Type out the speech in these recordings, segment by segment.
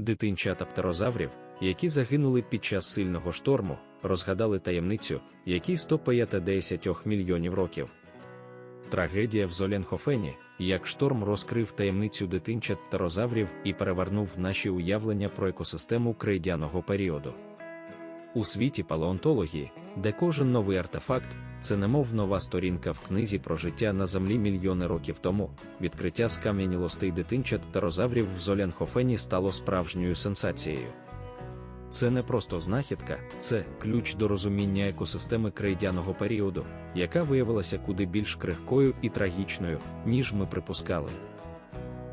Дитинчата птерозаврів, які загинули під час сильного шторму, розгадали таємницю, якій 150 мільйонів років. Трагедія в Золенхофені, як шторм розкрив таємницю дитинчат птерозаврів і перевернув наші уявлення про екосистему крейдяного періоду. У світі палеонтології, де кожен новий артефакт це немов нова сторінка в книзі про життя на землі мільйони років тому, відкриття скам'янілостей дитинчат птерозаврів в Золенхофені стало справжньою сенсацією. Це не просто знахідка, це ключ до розуміння екосистеми крейдяного періоду, яка виявилася куди більш крихкою і трагічною, ніж ми припускали.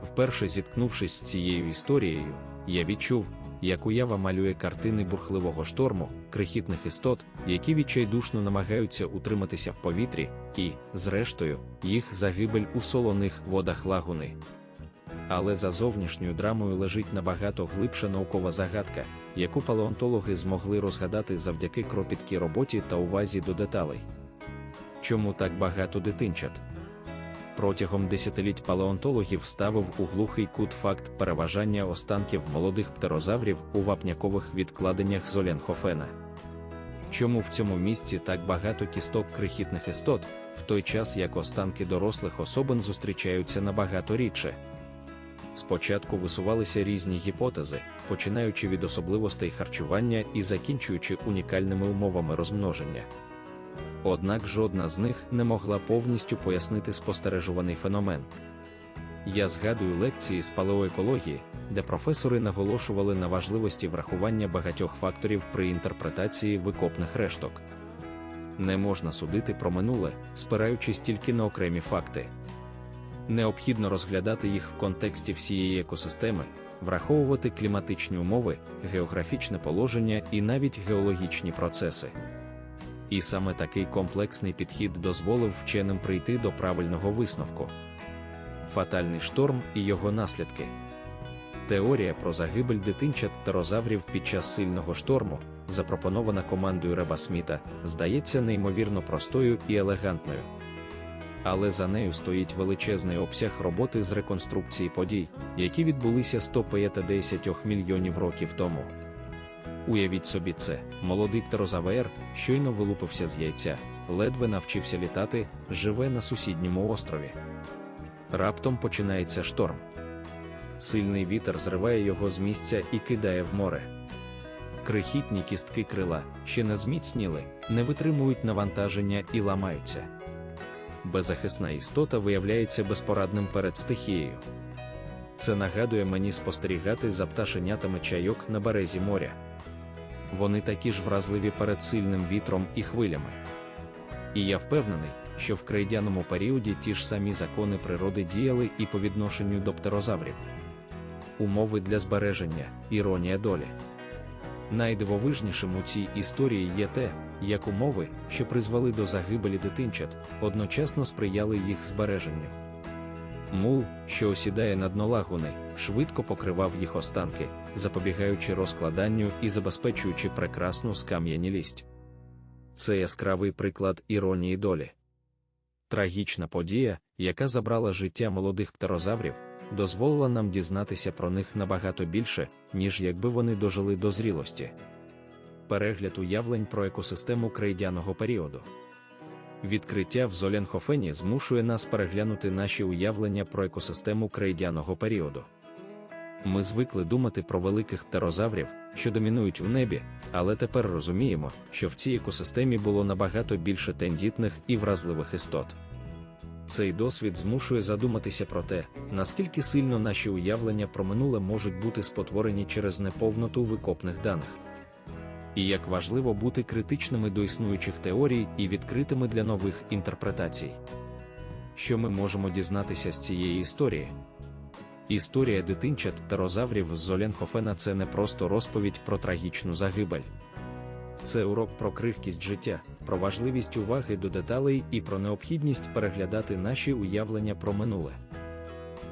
Вперше зіткнувшись з цією історією, я відчув, як уява малює картини бурхливого шторму, крихітних істот, які відчайдушно намагаються утриматися в повітрі, і, зрештою, їх загибель у солоних водах лагуни. Але за зовнішньою драмою лежить набагато глибша наукова загадка, яку палеонтологи змогли розгадати завдяки кропіткій роботі та увазі до деталей. Чому так багато дитинчат? Протягом десятиліть палеонтологів ставив у глухий кут факт переважання останків молодих птерозаврів у вапнякових відкладеннях Золенхофена. Чому в цьому місці так багато кісток крихітних істот, в той час як останки дорослих особин зустрічаються набагато рідше? Спочатку висувалися різні гіпотези, починаючи від особливостей харчування і закінчуючи унікальними умовами розмноження. Однак жодна з них не могла повністю пояснити спостережуваний феномен. Я згадую лекції з палеоекології, де професори наголошували на важливості врахування багатьох факторів при інтерпретації викопних решток. Не можна судити про минуле, спираючись тільки на окремі факти. Необхідно розглядати їх в контексті всієї екосистеми, враховувати кліматичні умови, географічне положення і навіть геологічні процеси. І саме такий комплексний підхід дозволив вченим прийти до правильного висновку. Фатальний шторм і його наслідки. Теорія про загибель дитинчат птерозаврів під час сильного шторму, запропонована командою Реба Сміта, здається неймовірно простою і елегантною. Але за нею стоїть величезний обсяг роботи з реконструкції подій, які відбулися 150 мільйонів років тому. Уявіть собі це, молодий птерозавр щойно вилупився з яйця, ледве навчився літати, живе на сусідньому острові. Раптом починається шторм. Сильний вітер зриває його з місця і кидає в море. Крихітні кістки крила, ще не зміцніли, не витримують навантаження і ламаються. Беззахисна істота виявляється безпорадним перед стихією. Це нагадує мені спостерігати за пташенятами чайок на березі моря вони такі ж вразливі перед сильним вітром і хвилями. І я впевнений, що в крейдяному періоді ті ж самі закони природи діяли і по відношенню до птерозаврів. Умови для збереження, іронія долі. Найдивовижнішим у цій історії є те, як умови, що призвели до загибелі дитинчат, одночасно сприяли їх збереженню. Мул, що осідає на дно лагуни, швидко покривав їх останки, запобігаючи розкладанню і забезпечуючи прекрасну скам'янілість. Це яскравий приклад іронії долі. Трагічна подія, яка забрала життя молодих птерозаврів, дозволила нам дізнатися про них набагато більше, ніж якби вони дожили до зрілості. Перегляд уявлень про екосистему крейдяного періоду. Відкриття в Золенхофені змушує нас переглянути наші уявлення про екосистему крейдяного періоду. Ми звикли думати про великих птерозаврів, що домінують у небі, але тепер розуміємо, що в цій екосистемі було набагато більше тендітних і вразливих істот. Цей досвід змушує задуматися про те, наскільки сильно наші уявлення про минуле можуть бути спотворені через неповноту викопних даних. І як важливо бути критичними до існуючих теорій і відкритими для нових інтерпретацій. Що ми можемо дізнатися з цієї історії? Історія дитинчат птерозаврів з Золенхофена це не просто розповідь про трагічну загибель. Це урок про крихкість життя, про важливість уваги до деталей і про необхідність переглядати наші уявлення про минуле.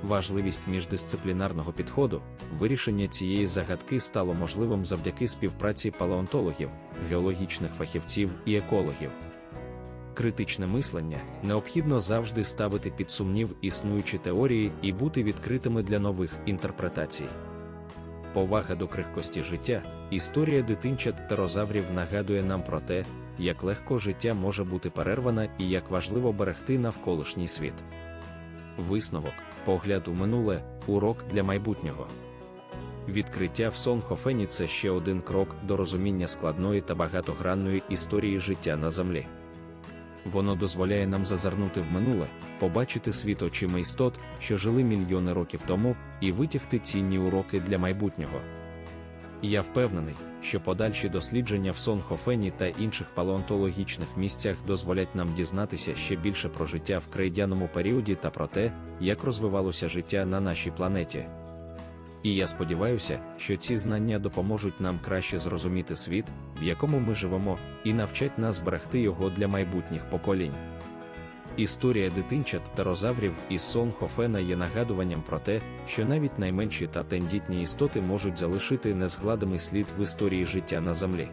Важливість міждисциплінарного підходу, вирішення цієї загадки стало можливим завдяки співпраці палеонтологів, геологічних фахівців і екологів критичне мислення, необхідно завжди ставити під сумнів існуючі теорії і бути відкритими для нових інтерпретацій. повага до крихкості життя, історія дитинчат птерозаврів нагадує нам про те, як легко життя може бути перерване і як важливо берегти навколишній світ. Висновок, погляд у минуле, урок для майбутнього. Відкриття в Сонхофені це ще один крок до розуміння складної та багатогранної історії життя на землі. Воно дозволяє нам зазирнути в минуле, побачити світ очима істот, що жили мільйони років тому, і витягти цінні уроки для майбутнього. Я впевнений, що подальші дослідження в Сонхофені та інших палеонтологічних місцях дозволять нам дізнатися ще більше про життя в крейдяному періоді та про те, як розвивалося життя на нашій планеті. І я сподіваюся, що ці знання допоможуть нам краще зрозуміти світ, в якому ми живемо, і навчать нас берегти його для майбутніх поколінь. Історія дитинчат тарозаврів із сон Хофена є нагадуванням про те, що навіть найменші та тендітні істоти можуть залишити незгладимий слід в історії життя на землі.